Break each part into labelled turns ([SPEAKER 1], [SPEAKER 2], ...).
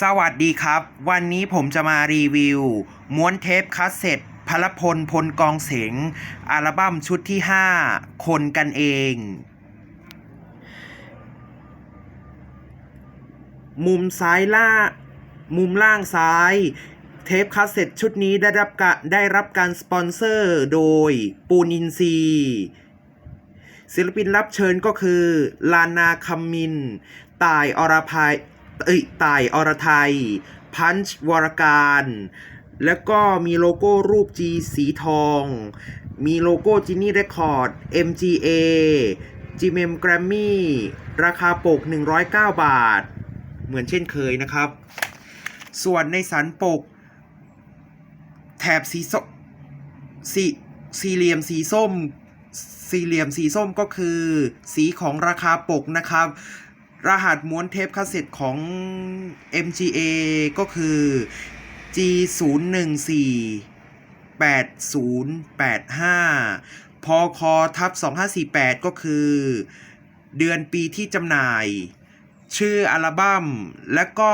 [SPEAKER 1] สวัสดีครับ วันนี้ผมจะมารีวิว ม้วนเทปคาสเซ็ตพลพลพลกองเสียงอัลบั้มชุดที่ 5 คนกันเอง มุมซ้ายล่ามุมล่างซ้าย เทปคาสเซ็ตชุดนี้ได้รับกะได้รับการสปอนเซอร์โดยปูนินซีศิลปินรับเชิญก็คือ ลานาคัมมิน ต่ายอรภัย เอ้ยต่ายอรไทย พันช์วรการ แล้วก็มีโลโก้รูป G สีทอง มีโลโก้จินนี่เรคคอร์ด MGA GMM Grammy ราคาปก 109 บาท เหมือนเช่นเคยนะครับ ส่วนในสันปก แถบสีส้มสีสี่เหลี่ยมสีส้ม สี่เหลี่ยมสีส้มก็คือ สีของราคาปกนะครับ รหัสม้วนเทปคาสเซ็ตของ MGA ก็คือ G 0 1 4 8 0 8 5 พอคอทับ 2548 ก็คือ เดือนปีที่จำหน่าย ชื่ออัลบั้ม และก็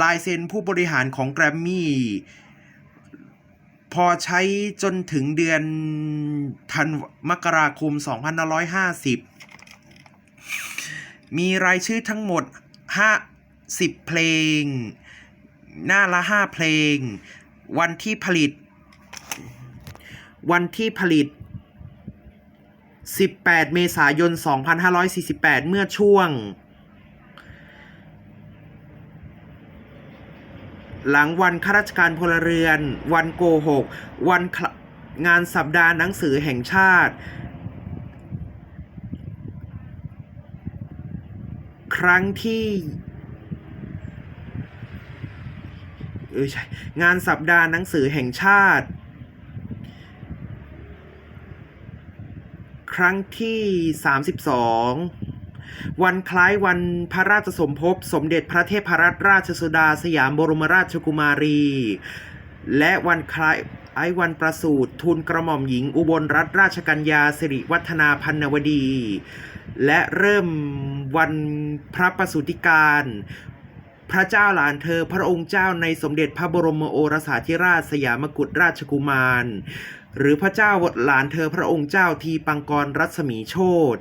[SPEAKER 1] ลายเซ็นผู้บริหารของแกรมมี่ พอใช้จนถึงเดือนธันมกราคม 2550 มีรายชื่อทั้งหมด 50 เพลง หน้าละ 5 เพลง วันที่ผลิต วันที่ผลิต 18 เมษายน 2548 เมื่อช่วง หลังวันข้าราชการพลเรือน วันโกหก วันงานสัปดาห์หนังสือแห่งชาติ รั้งที่เออใช่งานสัปดาห์หนังสือแห่งชาติ ครั้งที่ 32 วันคล้ายวันพระราชสมภพ สมเด็จพระเทพรัตนราชสุดาสยามบรมราชกุมารี และวันคล้ายไอ้วันประสูติทูลกระหม่อมหญิงอุบลรัตนราชกัญญาสิริวัฒนาพันนวดี และเริ่ม วันพระประสูติการ พระเจ้าหลานเธอพระองค์เจ้าในสมเด็จพระบรมโอรสาธิราชสยามกุฎราชกุมาร หรือพระเจ้าหลานเธอพระองค์เจ้าทีปังกรรัศมีโชต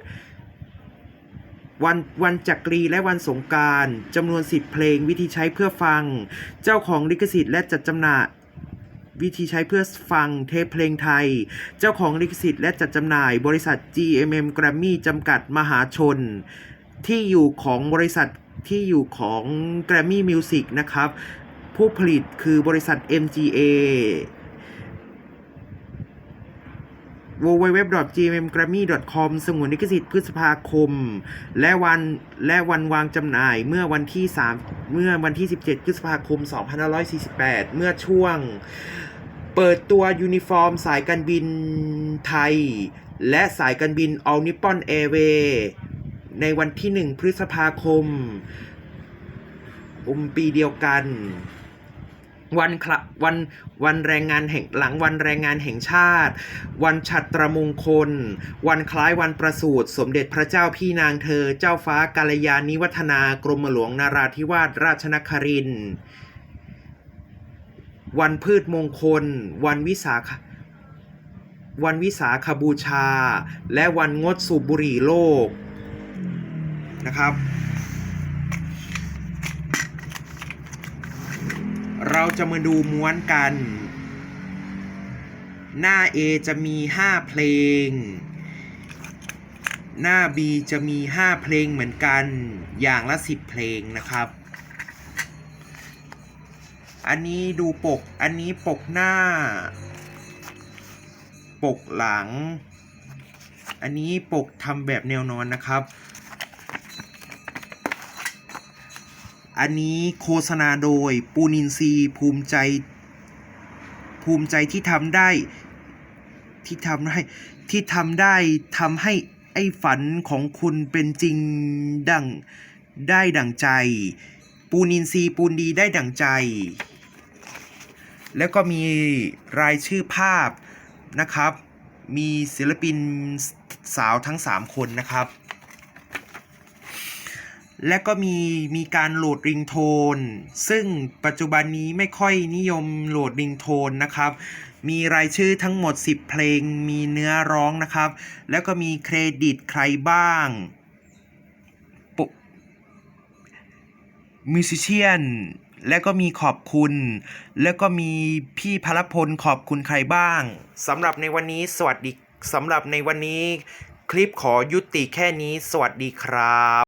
[SPEAKER 1] วันวันจักรีและวันสงการจำนวนสิบเพลงวิธีใช้เพื่อฟัง เจ้าของลิขสิทธิ์และจัดจำหน่ายวิธีใช้เพื่อฟังเทปเพลงไทย เจ้าของลิขสิทธิ์และจัดจำหน่าย บริษัท GMM Grammy จำกัดมหาชน ที่อยู่ของบริษัทที่อยู่ของ Grammy Music นะครับ ผู้ผลิตคือบริษัท MGA www.gmgrammy.com สงวนลิขสิทธิ์พฤษภาคม และวันและวันวางจำหน่ายเมื่อวันที่ 3 เมื่อวันที่ 17 พฤษภาคม 2548 เมื่อช่วง เปิดตัวยูนิฟอร์มสายการบินไทย และสายการบิน All Nippon Airways ในวันที่ 1 พฤษภาคมอุมปีเดียวกัน วันคละวันวันแรงงานแห่งหลังวันแรงงานแห่งชาติ วันฉัตรมงคล วันคล้ายวันประสูติสมเด็จพระเจ้าพี่นางเธอ เจ้าฟ้ากาลยานิวัฒนากรมหลวงนาราธิวาสราชนครินทร์วันพืชมงคล วันวิสาขวันวิสาขบูชา และวันงดสูบบุหรี่โลก นะครับ เราจะมาดูม้วนกัน หน้า A จะมี 5 เพลง หน้า B จะมี 5 เพลงเหมือนกัน อย่างละ 10 เพลงนะครับ อันนี้ดูปก อันนี้ปกหน้า ปกหลังอันนี้ปกทำแบบแนวนอนนะครับ อันนี้โฆษณาโดยปูนินซีภูมิใจ ภูมิใจที่ทำได้ ที่ทำได้ที่ทำได้ทำให้ไอ้ฝันของคุณเป็นจริงดังได้ดังใจ ปูนินซีปูนดีได้ดังใจ แล้วก็มีรายชื่อภาพนะครับ มีศิลปินสาวทั้ง 3 คนนะครับ และก็มีมีการโหลดริงโทน ซึ่งปัจจุบันนี้ไม่ค่อยนิยมโหลดริงโทนนะครับ มีรายชื่อทั้งหมด 10 เพลง มีเนื้อร้องนะครับ แล้วก็มีเครดิตใครบ้างมิวสิเชียนแล้วก็มีขอบคุณ แล้วก็มีพี่พลพลขอบคุณใครบ้างสำหรับในวันนี้สวัสดีสำหรับในวันนี้ คลิปขอยุติแค่นี้ สวัสดีครับ